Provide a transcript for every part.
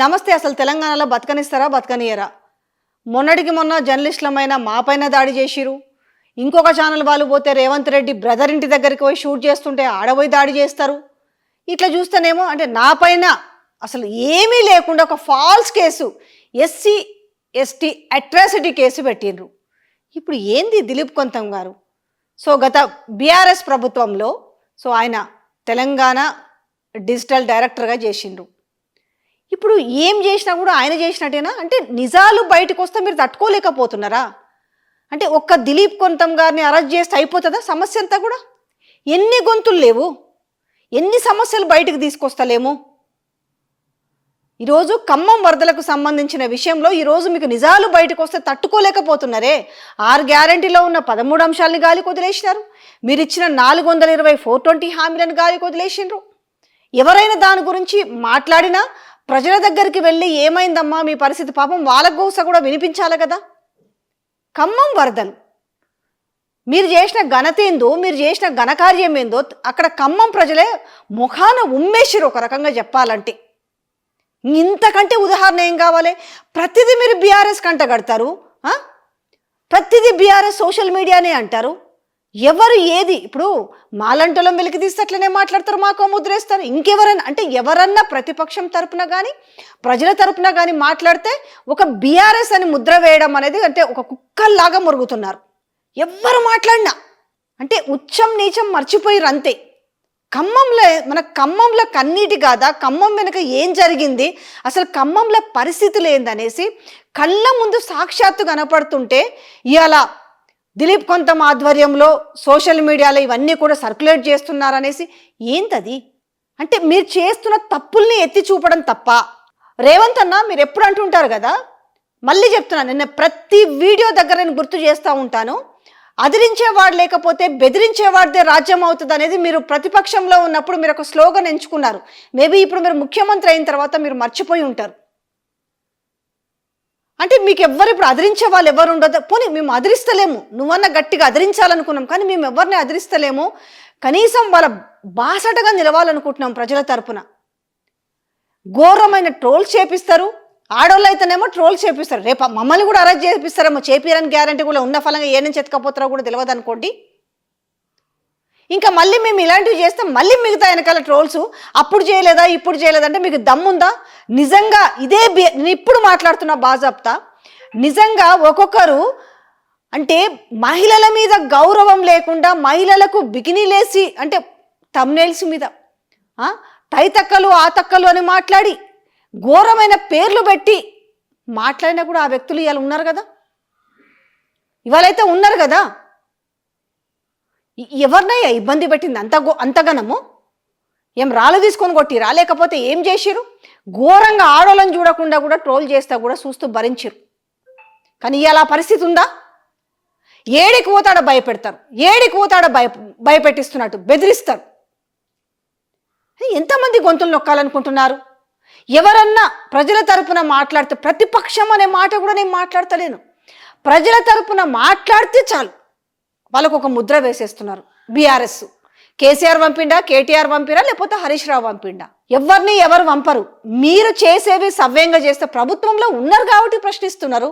నమస్తే అసలు తెలంగాణలో బతకనిస్తారా బతకనియరా? మొన్నటికి మొన్న జర్నలిస్టులమైన మాపైన దాడి చేసిరు ఇంకొక ఛానల్ వాళ్ళు పోతే రేవంత్ రెడ్డి బ్రదర్ ఇంటి దగ్గరికి పోయి షూట్ చేస్తుంటే ఆడపోయి దాడి చేస్తారు. ఇట్లా చూస్తేనేమో అంటే నా పైన అసలు ఏమీ లేకుండా ఒక false case SC ST atrocity case పెట్టిండ్రు ఇప్పుడు ఏంది దిలీప్ కొంతం గారు? సో గత బీఆర్ఎస్ ప్రభుత్వంలో సో ఆయన తెలంగాణ డిజిటల్ డైరెక్టర్గా చేసిండ్రు. ఇప్పుడు ఏం చేసినా కూడా ఆయన చేసినట్టేనా? అంటే నిజాలు బయటకు వస్తే మీరు తట్టుకోలేకపోతున్నారా? అంటే ఒక్క దిలీప్ కొంతం గారిని అరెస్ట్ చేస్తే అయిపోతుందా సమస్య అంతా కూడా? ఎన్ని గొంతులు లేవు. ఎన్ని సమస్యలు బయటకు తీసుకొస్తలేము. ఈరోజు ఖమ్మం వరదలకు సంబంధించిన విషయంలో ఈరోజు మీకు నిజాలు బయటకు వస్తే తట్టుకోలేకపోతున్నారే. ఆరు గ్యారంటీలో ఉన్న పదమూడు అంశాలని గాలికి వదిలేసినారు మీరు ఇచ్చిన నాలుగు వందల ఇరవై ఫోర్ ట్వంటీ హామీలను గాలికి వదిలేసినారు ఎవరైనా దాని గురించి మాట్లాడినా ప్రజల దగ్గరికి వెళ్ళి ఏమైందమ్మా? మీ పరిస్థితి పాపం వాళ్ళ గోస కూడా వినిపించాలి కదా? ఖమ్మం వరదలు. మీరు చేసిన ఘనత ఏందో మీరు చేసిన ఘనకార్యం ఏందో అక్కడ ఖమ్మం ప్రజలే ముఖాన ఉమ్మేసిరు ఒక రకంగా చెప్పాలంటే. ఇంతకంటే ఉదాహరణ ఏం కావాలి? ప్రతిదీ మీరు బీఆర్ఎస్ కంట కడతారు ప్రతిదీ బీఆర్ఎస్ సోషల్ మీడియానే అంటారు. ఎవరు ఏది? ఇప్పుడు మాలంటలం వెలికి తీస్తే అట్లనే మాట్లాడతారు మాకు ముద్రేస్తారు. ఇంకెవరన్నా అంటే ఎవరన్నా ప్రతిపక్షం తరపున కానీ ప్రజల తరపున కానీ మాట్లాడితే ఒక బీఆర్ఎస్ అని ముద్ర వేయడం అనేది అంటే ఒక కుక్కల్లాగా మురుగుతున్నారు. ఎవ్వరు మాట్లాడినా. అంటే ఉచ్చం నీచం మర్చిపోయిరు అంతే. ఖమ్మంలో మన ఖమ్మంలో కన్నీటి కాదా ఖమ్మం వెనుక ఏం జరిగింది అసలు ఖమ్మంలో పరిస్థితులు ఏందనేసి కళ్ళ ముందు సాక్షాత్తు కనపడుతుంటే ఇలా దిలీప్ కొంత ఆధ్వర్యంలో సోషల్ మీడియాలో ఇవన్నీ కూడా సర్క్యులేట్ చేస్తున్నారనేసి ఏంటది అంటే మీరు చేస్తున్న తప్పుల్ని ఎత్తి చూపడం తప్ప. రేవంత్ అన్న మీరు ఎప్పుడు అంటుంటారు కదా? మళ్ళీ చెప్తున్నాను నిన్న ప్రతి వీడియో దగ్గర నేను గుర్తు చేస్తూ ఉంటాను. అదిరించేవాడు లేకపోతే బెదిరించేవాడిదే రాజ్యం అవుతుంది అనేది మీరు ప్రతిపక్షంలో ఉన్నప్పుడు మీరు ఒక స్లోగన్ ఎంచుకున్నారు. మేబీ ఇప్పుడు మీరు ముఖ్యమంత్రి అయిన తర్వాత మీరు మర్చిపోయి ఉంటారు. అంటే మీకు ఎవ్వరు ఇప్పుడు అదిరించే వాళ్ళు ఎవరు ఉండదు పోనీ మేము అదిరిస్తలేము. నువ్వన్నా గట్టిగా అదిరించాలనుకున్నాం కానీ మేము ఎవరిని అదిరిస్తలేము. కనీసం వాళ్ళ బాసటగా నిలవాలనుకుంటున్నాం ప్రజల తరపున. ఘోరమైన ట్రోల్ చేపిస్తారు. ఆడవాళ్ళు అయితేనేమో ట్రోల్స్ చేపిస్తారు. రేపు మమ్మల్ని కూడా అరెస్ట్ చేపిస్తారేమో. చేపియరని గ్యారంటీ కూడా ఉన్న ఫలంగా ఏ నుంచి ఎత్తుకపోతారో కూడా తెలియదు అనుకోండి ఇంకా మళ్ళీ మేము ఇలాంటివి చేస్తే మళ్ళీ మిగతా వెనకాల ట్రోల్స్ అప్పుడు చేయలేదా ఇప్పుడు చేయలేదంటే మీకు దమ్ముందా? నిజంగా ఇదే బి- నేను ఇప్పుడు మాట్లాడుతున్న బాజాప్తా. నిజంగా ఒక్కొక్కరు అంటే మహిళల మీద గౌరవం లేకుండా మహిళలకు బికినీలేసి అంటే తమ్నేల్స్ మీద తైతక్కలు ఆ తక్కలు అని మాట్లాడి ఘోరమైన పేర్లు పెట్టి మాట్లాడినా కూడా ఆ వ్యక్తులు ఇవాళ ఉన్నారు కదా? ఇవాళైతే ఉన్నారు కదా? ఎవరినయ్యా ఇబ్బంది పెట్టింది అంత అంతగనము ఏం రాళ్ళు తీసుకొని కొట్టిరా లేకపోతే ఏం చేసిరు ఘోరంగా ఆడోళ్ళని చూడకుండా కూడా ట్రోల్ చేస్తా కూడా చూస్తూ భరించిరు కానీ ఇవాళ పరిస్థితి ఉందా? ఏడికి పోతాడో భయపెడతారు. ఏడికి పోతాడో భయ భయపెట్టిస్తున్నట్టు బెదిరిస్తారు. ఎంతమంది గొంతులు నొక్కాలనుకుంటున్నారు? ఎవరన్నా ప్రజల తరపున మాట్లాడితే ప్రతిపక్షం అనే మాట కూడా నేను మాట్లాడతలేను. ప్రజల తరపున మాట్లాడితే చాలు. వాళ్ళకు ఒక ముద్ర వేసేస్తున్నారు. బీఆర్ఎస్. కేసీఆర్ పంపిండా కేటీఆర్ పంపిరా లేకపోతే హరీష్ రావు పంపిండా? ఎవరిని ఎవరు పంపరు మీరు చేసేవి సవ్యంగా చేస్తే ప్రభుత్వంలో ఉన్నారు కాబట్టి ప్రశ్నిస్తున్నారు.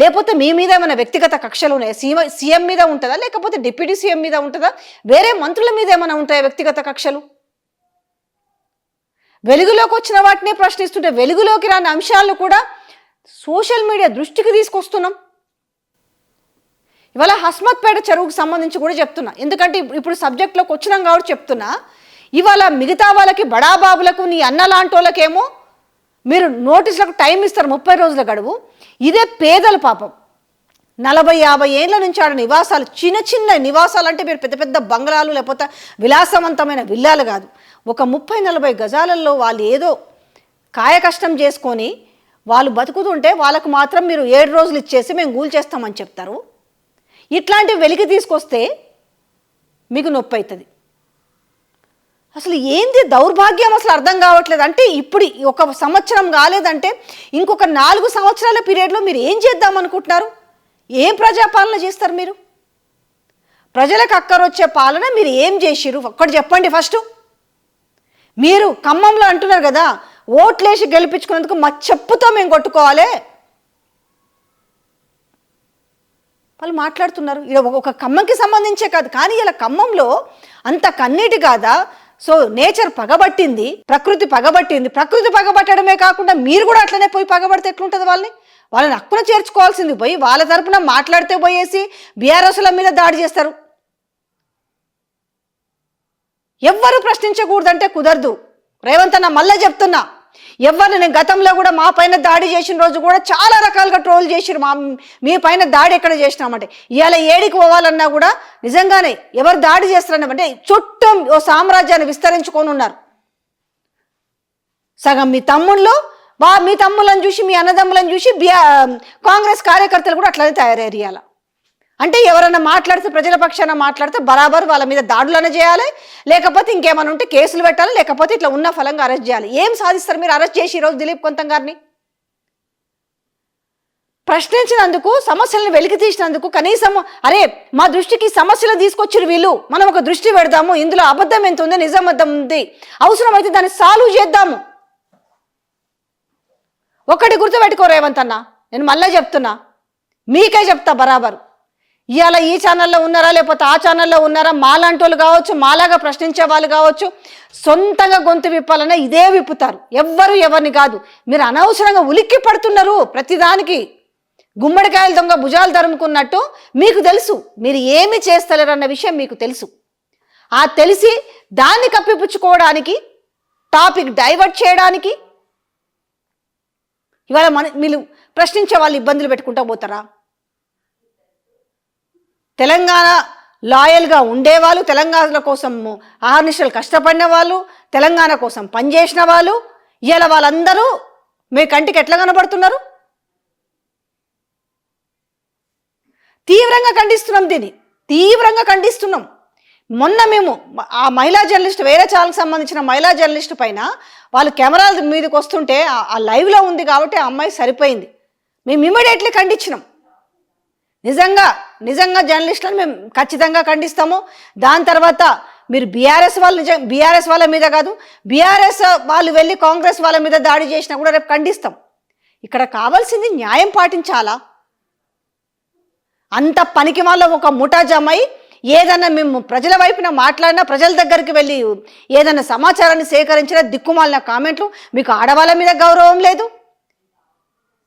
లేకపోతే మీ మీద ఏమైనా వ్యక్తిగత కక్షలు ఉన్నాయా? సీఎం సీఎం మీద ఉంటుందా? లేకపోతే డిప్యూటీ సీఎం మీద ఉంటుందా? వేరే మంత్రుల మీద ఏమైనా ఉంటాయా వ్యక్తిగత కక్షలు? వెలుగులోకి వచ్చిన వాటినే ప్రశ్నిస్తుంటే వెలుగులోకి రాని అంశాలను కూడా సోషల్ మీడియా దృష్టికి తీసుకొస్తున్నాం. ఇవాళ హస్మత్పేట చెరువుకు సంబంధించి కూడా చెప్తున్నా. ఎందుకంటే ఇప్పుడు సబ్జెక్ట్లోకి వచ్చినాం కాబట్టి చెప్తున్నా. ఇవాళ మిగతా వాళ్ళకి బడాబాబులకు నీ అన్న లాంటి వాళ్ళకేమో మీరు నోటీసులకు టైం ఇస్తారు ముప్పై రోజుల గడువు. ఇదే పేదల పాపం. నలభై యాభై ఏళ్ళ నుంచి ఆడ నివాసాలు చిన్న చిన్న నివాసాలు అంటే మీరు పెద్ద పెద్ద బంగ్లాలు లేకపోతే విలాసవంతమైన విల్లాలు కాదు. ఒక ముప్పై నలభై గజాలలో వాళ్ళు ఏదో కాయకష్టం చేసుకొని వాళ్ళు బతుకుతుంటే వాళ్ళకు మాత్రం మీరు ఏడు రోజులు ఇచ్చేసి మేము గూల్ చేస్తామని చెప్తారు. ఇట్లాంటివి వెలికి తీసుకొస్తే మీకు నొప్పి అవుతుంది. అసలు ఏంది దౌర్భాగ్యం? అసలు అర్థం కావట్లేదు. అంటే ఇప్పుడు ఒక సంవత్సరం కాలేదంటే ఇంకొక నాలుగు సంవత్సరాల పీరియడ్లో మీరు ఏం చేద్దాం అనుకుంటున్నారు? ఏం ప్రజాపాలన చేస్తారు మీరు? ప్రజలకు అక్కరొచ్చే పాలన మీరు ఏం చేసిరు ఒక్కటి చెప్పండి ఫస్ట్. మీరు ఖమ్మంలో అంటున్నారు కదా ఓట్లేసి గెలిపించుకున్నందుకు మా చెప్పుతో మేము కొట్టుకోవాలి. వాళ్ళు మాట్లాడుతున్నారు. ఇలా ఒక- ఖమ్మంకి సంబంధించే కాదు. కానీ ఇలా ఖమ్మంలో అంత కన్నీటి కాదా సో నేచర్ పగబట్టింది ప్రకృతి పగబట్టింది. ప్రకృతి పగబట్టడమే కాకుండా మీరు కూడా అట్లనే పోయి పగబడితే ఎట్లుంటుంది వాళ్ళని? వాళ్ళని హక్కున చేర్చుకోవాల్సింది పోయి వాళ్ళ తరపున మాట్లాడితే పోయేసి బీఆర్ఎస్ల మీద దాడి చేస్తారు. ఎవ్వరు ప్రశ్నించకూడదంటే కుదరదు. రేవంత్ అన్న మళ్ళీ చెప్తున్నా. ఎవరిని నేను గతంలో కూడా మా పైన దాడి చేసిన రోజు కూడా చాలా రకాలుగా ట్రోల్ చేసిరు మా మీ పైన దాడి ఎక్కడ చేసినామంటే. ఇవాళ ఏడికి పోవాలన్నా కూడా నిజంగానే ఎవరు దాడి చేస్తారన్నామంటే చుట్టూ ఓ సామ్రాజ్యాన్ని విస్తరించుకొని ఉన్నారు. సగం మీ తమ్ముళ్ళు బా మీ తమ్ముళ్ళని చూసి మీ అన్నదమ్ములను చూసి బి కాంగ్రెస్ కార్యకర్తలు కూడా అట్లనే తయారయ్యారు ఇలా అంటే ఎవరైనా మాట్లాడితే ప్రజల పక్షాన మాట్లాడితే బరాబర్ వాళ్ళ మీద దాడులనే చేయాలి లేకపోతే ఇంకేమైనా ఉంటే కేసులు పెట్టాలి లేకపోతే ఇట్లా ఉన్న ఫలంగా అరెస్ట్ చేయాలి. ఏం సాధిస్తారు మీరు? అరెస్ట్ చేసి ఈరోజు దిలీప్ కొంతం గారిని? ప్రశ్నించినందుకు సమస్యలను వెలికి తీసినందుకు కనీసం అరే మా దృష్టికి సమస్యలు తీసుకొచ్చిన వీళ్ళు. మనం ఒక దృష్టి పెడదాము. ఇందులో అబద్ధం ఎంత ఉంది నిజం అర్థం ఉంది? అవసరమైతే దాన్ని సాల్వ్ చేద్దాము. ఒకటి గుర్తుపెట్టుకో రేవంత్ అన్న. నేను మళ్ళీ చెప్తున్నా. మీకే చెప్తా బరాబర్. ఇవాళ ఈ ఛానల్లో ఉన్నారా? లేకపోతే ఆ ఛానల్లో ఉన్నారా? మాలాంటి వాళ్ళు కావచ్చు మాలాగా ప్రశ్నించే వాళ్ళు కావచ్చు సొంతంగా గొంతు విప్పాలన్నా ఇదే విప్పుతారు. ఎవ్వరు ఎవరిని కాదు. మీరు అనవసరంగా ఉలిక్కి పడుతున్నారు ప్రతిదానికి. గుమ్మడికాయల దొంగ భుజాలు తరుముకున్నట్టు మీకు తెలుసు. మీరు ఏమి చేస్తలేరన్న విషయం మీకు తెలుసు. ఆ తెలిసి దాన్ని కప్పిపుచ్చుకోవడానికి టాపిక్ డైవర్ట్ చేయడానికి ఇవాళ మన మీరు ప్రశ్నించే వాళ్ళు ఇబ్బందులు పెట్టుకుంటా పోతారా? తెలంగాణ లాయల్గా ఉండేవాళ్ళు తెలంగాణ కోసం ఆహర్నిశలు కష్టపడిన వాళ్ళు తెలంగాణ కోసం పనిచేసిన వాళ్ళు ఇవాళ వాళ్ళందరూ మీ కంటికి ఎట్లా కనబడుతున్నారు? తీవ్రంగా ఖండిస్తున్నాం దీన్ని తీవ్రంగా ఖండిస్తున్నాం. మొన్న మేము ఆ మహిళా జర్నలిస్ట్ వేరే ఛానల్కి సంబంధించిన మహిళా జర్నలిస్ట్ పైన వాళ్ళు కెమెరాల మీదకి వస్తుంటే ఆ- ఆ లైవ్లో ఉంది కాబట్టి ఆ అమ్మాయి సరిపోయింది. మేము ఇమీడియట్లీ ఖండించినాం. నిజంగా నిజంగా జర్నలిస్టులను మేము ఖచ్చితంగా ఖండిస్తాము. దాని తర్వాత మీరు బీఆర్ఎస్ వాళ్ళు నిజం బీఆర్ఎస్ వాళ్ళ మీద కాదు బీఆర్ఎస్ వాళ్ళు వెళ్ళి కాంగ్రెస్ వాళ్ళ మీద దాడి చేసినా కూడా రేపు ఖండిస్తాం. ఇక్కడ కావాల్సింది న్యాయం పాటించాలా? అంత పనికి వాళ్ళ ఒక ముఠా జమై ఏదన్నా మేము ప్రజల వైపున మాట్లాడినా ప్రజల దగ్గరికి వెళ్ళి ఏదన్నా సమాచారాన్ని సేకరించినా దిక్కుమాలిన కామెంట్లు మీకు ఆడవాళ్ళ మీద గౌరవం లేదు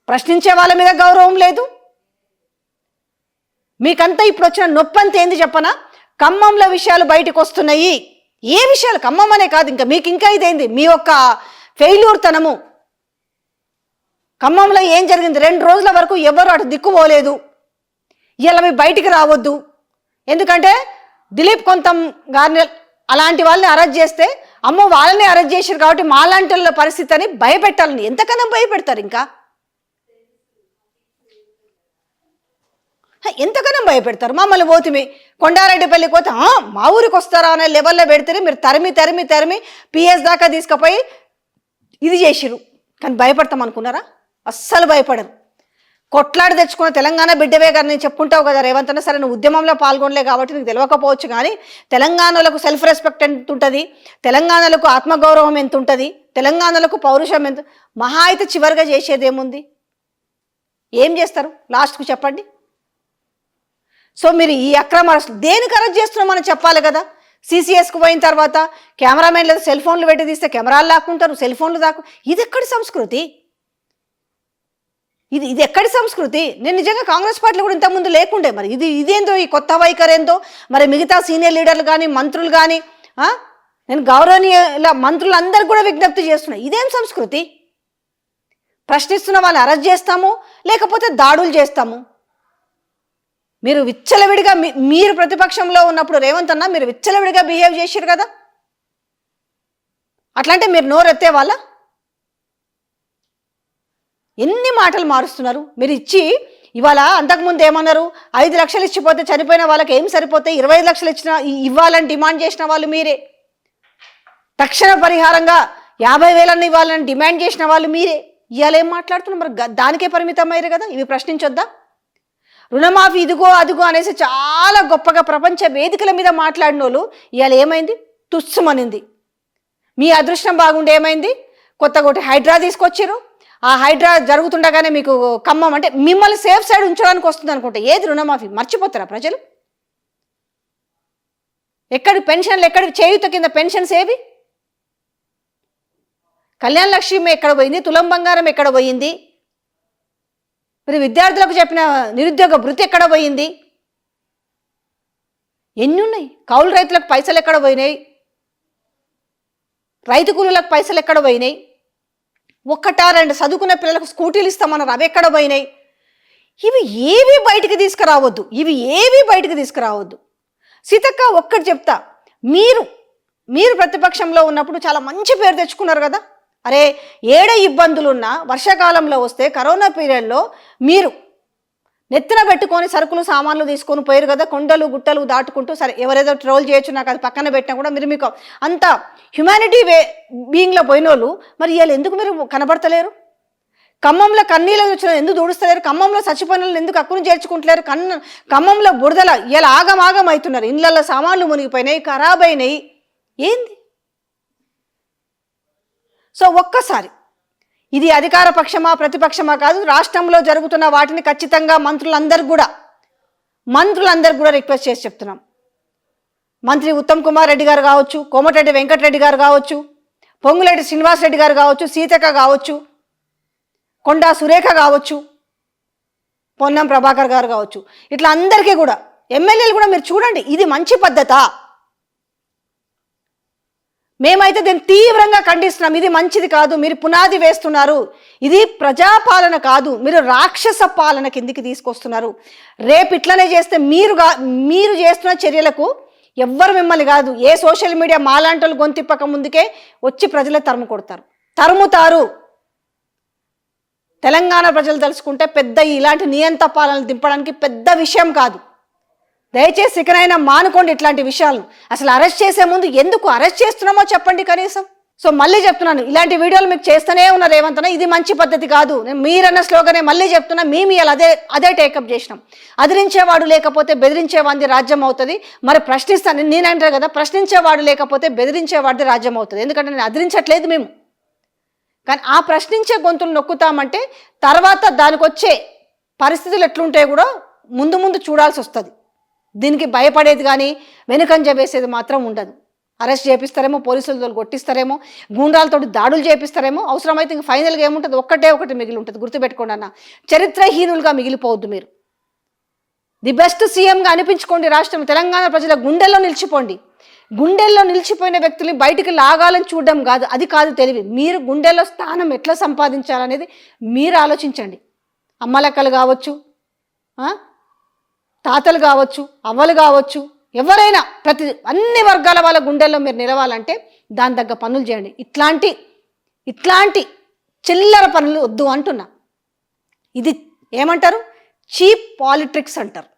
ప్రశ్నించే వాళ్ళ మీద గౌరవం లేదు. మీకంతా ఇప్పుడు వచ్చిన నొప్పి అంత ఏంది చెప్పనా? ఖమ్మంలో విషయాలు బయటకు వస్తున్నాయి ఏ విషయాలు? ఖమ్మం అనే కాదు ఇంకా. మీకు ఇంకా ఇదేంది? మీ యొక్క ఫెయిల్యూర్ తనము. ఖమ్మంలో ఏం జరిగింది? రెండు రోజుల వరకు ఎవరు అటు దిక్కుపోలేదు ఇలా మీ బయటికి రావద్దు. ఎందుకంటే దిలీప్ కొంతం గారిని అలాంటి వాళ్ళని అరెస్ట్ చేస్తే అమ్మ వాళ్ళని అరెస్ట్ చేశారు కాబట్టి మాలాంటి వాళ్ళ పరిస్థితి అని భయపెట్టాలని ఎంతకన్నా భయపెడతారు ఇంకా? ఎంతగానో భయపెడతారు. మమ్మల్ని పోతుమి కొండారెడ్డిపల్లికి పోతే మా ఊరికి వస్తారా అనే లెవెల్లో పెడితే మీరు తరిమి తరిమి తరిమి పిఎస్ దాకా తీసుకుపోయి ఇది చేసిరు కానీ భయపడతాం అనుకున్నారా? అస్సలు భయపడరు. కొట్లాడి తెచ్చుకున్న తెలంగాణ బిడ్డవే గారు నేను చెప్పుకుంటావు కదా రేవంత్ అన్న సరే నువ్వు ఉద్యమంలో పాల్గొనలే కాబట్టి నీకు తెలియకపోవచ్చు కానీ తెలంగాణలకు సెల్ఫ్ రెస్పెక్ట్ ఎంత ఉంటుంది తెలంగాణలకు ఆత్మగౌరవం ఎంత ఉంటుంది తెలంగాణలకు పౌరుషం ఎంత మహా అయితే చివరిగా చేసేది ఏముంది? ఏం చేస్తారు? లాస్ట్కు చెప్పండి. సో మీరు ఈ అక్రమ అరెస్ట్ దేనికి అరెస్ట్ చేస్తున్నామని చెప్పాలి కదా? సిసిఎస్కు పోయిన తర్వాత కెమెరామెన్ లేదా సెల్ ఫోన్లు పెట్టి తీస్తే కెమెరాలు లాక్కుంటారు సెల్ ఫోన్లు దాకు ఇది ఎక్కడి సంస్కృతి? ఇది ఇది ఎక్కడి సంస్కృతి? నేను నిజంగా కాంగ్రెస్ పార్టీలో కూడా ఇంతకుముందు లేకుండే మరి. ఇది ఇదేందో ఈ కొత్త వైఖరేందో ఏందో? మరి మిగతా సీనియర్ లీడర్లు కానీ మంత్రులు కానీ నేను గౌరవనీయుల మంత్రులందరూ కూడా విజ్ఞప్తి చేస్తున్నా. ఇదేం సంస్కృతి? ప్రశ్నిస్తున్న వాళ్ళని అరెస్ట్ చేస్తాము లేకపోతే దాడులు చేస్తాము? మీరు విచ్చలవిడిగా మీ- మీరు ప్రతిపక్షంలో ఉన్నప్పుడు రేవంత్ అన్న మీరు విచ్చలవిడిగా బిహేవ్ చేశారు కదా? అట్లాంటే మీరు నోరెత్తే వాళ్ళ? ఎన్ని మాటలు మారుస్తున్నారు? మీరు ఇచ్చి ఇవాళ అంతకుముందు ఏమన్నారు? ఐదు లక్షలు ఇచ్చిపోతే చనిపోయిన వాళ్ళకి ఏం సరిపోతే ఇరవై ఐదు లక్షలు ఇచ్చిన ఇవ్వాలని డిమాండ్ చేసిన వాళ్ళు మీరే. తక్షణ పరిహారంగా యాభై వేలన్నీ ఇవ్వాలని డిమాండ్ చేసిన వాళ్ళు మీరే. ఇవాళ ఏం మాట్లాడుతున్నారు? మరి దానికే పరిమితం అయ్యారు కదా? ఇవి ప్రశ్నించొద్దా? రుణమాఫీ ఇదిగో అదిగో అనేసి చాలా గొప్పగా ప్రపంచ వేదికల మీద మాట్లాడిన వాళ్ళు ఇవాళ ఏమైంది? తుస్సుమనింది. మీ అదృష్టం బాగుండే ఏమైంది? కొత్తగా ఒకటి హైడ్రా తీసుకొచ్చారు. ఆ హైడ్రా జరుగుతుండగానే మీకు ఖమ్మం అంటే మిమ్మల్ని సేఫ్ సైడ్ ఉంచడానికి వస్తుంది అనుకుంటే ఏది రుణమాఫీ? మర్చిపోతారా ప్రజలు? ఎక్కడ పెన్షన్లు ఎక్కడ చేయుత కింద పెన్షన్స్ ఏవి? కళ్యాణ లక్ష్మి ఎక్కడ పోయింది? తులం బంగారం ఎక్కడ పోయింది? మరి విద్యార్థులకు చెప్పిన నిరుద్యోగ భృతి ఎక్కడ పోయింది? ఎన్ని ఉన్నాయి కౌలు రైతులకు పైసలు ఎక్కడ పోయినాయి? రైతు కూలీలకు పైసలు ఎక్కడ పోయినాయి? ఒక్కటా రెండు చదువుకున్న పిల్లలకు స్కూటీలు ఇస్తామన్నారు అవి ఎక్కడ పోయినాయి? ఇవి ఏవి బయటికి తీసుకురావద్దు ఇవి ఏవి బయటికి తీసుకురావద్దు. సీతక్క ఒక్కటి చెప్తా మీరు మీరు ప్రతిపక్షంలో ఉన్నప్పుడు చాలా మంచి పేరు తెచ్చుకున్నారు కదా? అరే ఏడ ఇబ్బందులున్నా వర్షాకాలంలో వస్తే కరోనా పీరియడ్లో మీరు నెత్తిన పెట్టుకొని సరుకులు సామాన్లు తీసుకొని పోయారు కదా కొండలు గుట్టలు దాటుకుంటూ సరే ఎవరేదో ట్రోల్ చేయొచ్చు నాకు అది పక్కన పెట్టినా కూడా మీరు మీకు అంత హ్యుమానిటీ వే బీయింగ్లో పోయిన వాళ్ళు మరి వీళ్ళు ఎందుకు మీరు కనబడతలేరు? ఖమ్మంలో కన్నీళ్ళు వచ్చిన ఎందుకు దూడుస్తలేరు? ఖమ్మంలో చచ్చిపోయిన ఎందుకు అక్కును చేర్చుకుంటలేరు? కన్న ఖమ్మంలో బురదల ఇలా ఆగమాగం అవుతున్నారు. ఇళ్ళల్లో సామాన్లు మునిగిపోయినాయి ఖరాబ్ అయినాయి ఏంది? సో ఒక్కసారి ఇది అధికార పక్షమా ప్రతిపక్షమా కాదు రాష్ట్రంలో జరుగుతున్న వాటిని ఖచ్చితంగా మంత్రులందరూ కూడా మంత్రులందరూ కూడా రిక్వెస్ట్ చేసి చెప్తున్నాం. మంత్రి ఉత్తమ్ కుమార్ రెడ్డి గారు కావచ్చు కోమటిరెడ్డి వెంకటరెడ్డి గారు కావచ్చు పొంగులేటి శ్రీనివాస్ రెడ్డి గారు కావచ్చు సీతక్క కావచ్చు కొండా సురేఖ కావచ్చు పొన్నం ప్రభాకర్ గారు కావచ్చు. ఇట్లా అందరికీ కూడా ఎమ్మెల్యేలు కూడా మీరు చూడండి ఇది మంచి పద్ధత? మేమైతే దీన్ని తీవ్రంగా ఖండిస్తున్నాం. ఇది మంచిది కాదు. మీరు పునాది వేస్తున్నారు. ఇది ప్రజాపాలన కాదు. మీరు రాక్షస పాలన కిందికి తీసుకొస్తున్నారు. రేపు ఇట్లనే చేస్తే మీరుగా మీరు చేస్తున్న చర్యలకు ఎవ్వరు మిమ్మల్ని కాదు. ఏ సోషల్ మీడియా మాలాంటలు గొంతిప్పక ముందుకే వచ్చి ప్రజలే తరుము కొడతారు. తరుముతారు. తెలంగాణ ప్రజలు తెలుసుకుంటే పెద్ద ఇలాంటి నియంత పాలనలు దింపడానికి పెద్ద విషయం కాదు. దయచేసి ఇకనైనా మానుకోండి ఇట్లాంటి విషయాలు అసలు అరెస్ట్ చేసే ముందు ఎందుకు అరెస్ట్ చేస్తున్నామో చెప్పండి కనీసం. సో మళ్ళీ చెప్తున్నాను ఇలాంటి వీడియోలు మీకు చేస్తూనే ఉన్నారు ఏమంతనా ఇది మంచి పద్ధతి కాదు. నేను మీరన్న స్లోగనే మళ్ళీ చెప్తున్నా మేము ఇవాళ అదే అదే టేకప్ చేసినాం. అదిరించేవాడు లేకపోతే బెదిరించేవాడిది రాజ్యం అవుతుంది. మరి ప్రశ్నిస్తాను నేనంటారు కదా ప్రశ్నించేవాడు లేకపోతే బెదిరించేవాడిది రాజ్యం అవుతుంది. ఎందుకంటే నేను అదిరించట్లేదు మేము. కానీ ఆ ప్రశ్నించే గొంతులు నొక్కుతామంటే తర్వాత దానికి వచ్చే పరిస్థితులు ఎట్లుంటాయో కూడా ముందు ముందు చూడాల్సి వస్తుంది. దీనికి భయపడేది కానీ వెనుకంజ వేసేది మాత్రం ఉండదు. అరెస్ట్ చేపిస్తారేమో పోలీసులతో కొట్టిస్తారేమో గూండాలతో దాడులు చేపిస్తారేమో అవసరమైతే ఇంక ఫైనల్గా ఏముంటుంది? ఒక్కటే ఒకటి మిగిలి ఉంటుంది. గుర్తుపెట్టుకోండి అన్న చరిత్రహీనులుగా మిగిలిపోవద్దు మీరు. ది బెస్ట్ సీఎంగా అనిపించుకోండి రాష్ట్రం తెలంగాణ ప్రజల గుండెల్లో నిలిచిపోండి. గుండెల్లో నిలిచిపోయిన వ్యక్తుల్ని బయటికి లాగాలని చూడడం కాదు అది కాదు తెలివి. మీరు గుండెల్లో స్థానం ఎట్లా సంపాదించాలనేది మీరు ఆలోచించండి. అమ్మలక్కలు కావచ్చు తాతలు కావచ్చు అవ్వలు కావచ్చు ఎవరైనా ప్రతి అన్ని వర్గాల వాళ్ళ గుండెల్లో మీరు నిలవాలంటే దాని తగ్గ పనులు చేయండి. ఇట్లాంటి ఇట్లాంటి చిల్లర పనులు వద్దు అంటున్నా. ఇది ఏమంటారు? చీప్ పాలిటిక్స్ అంటారు.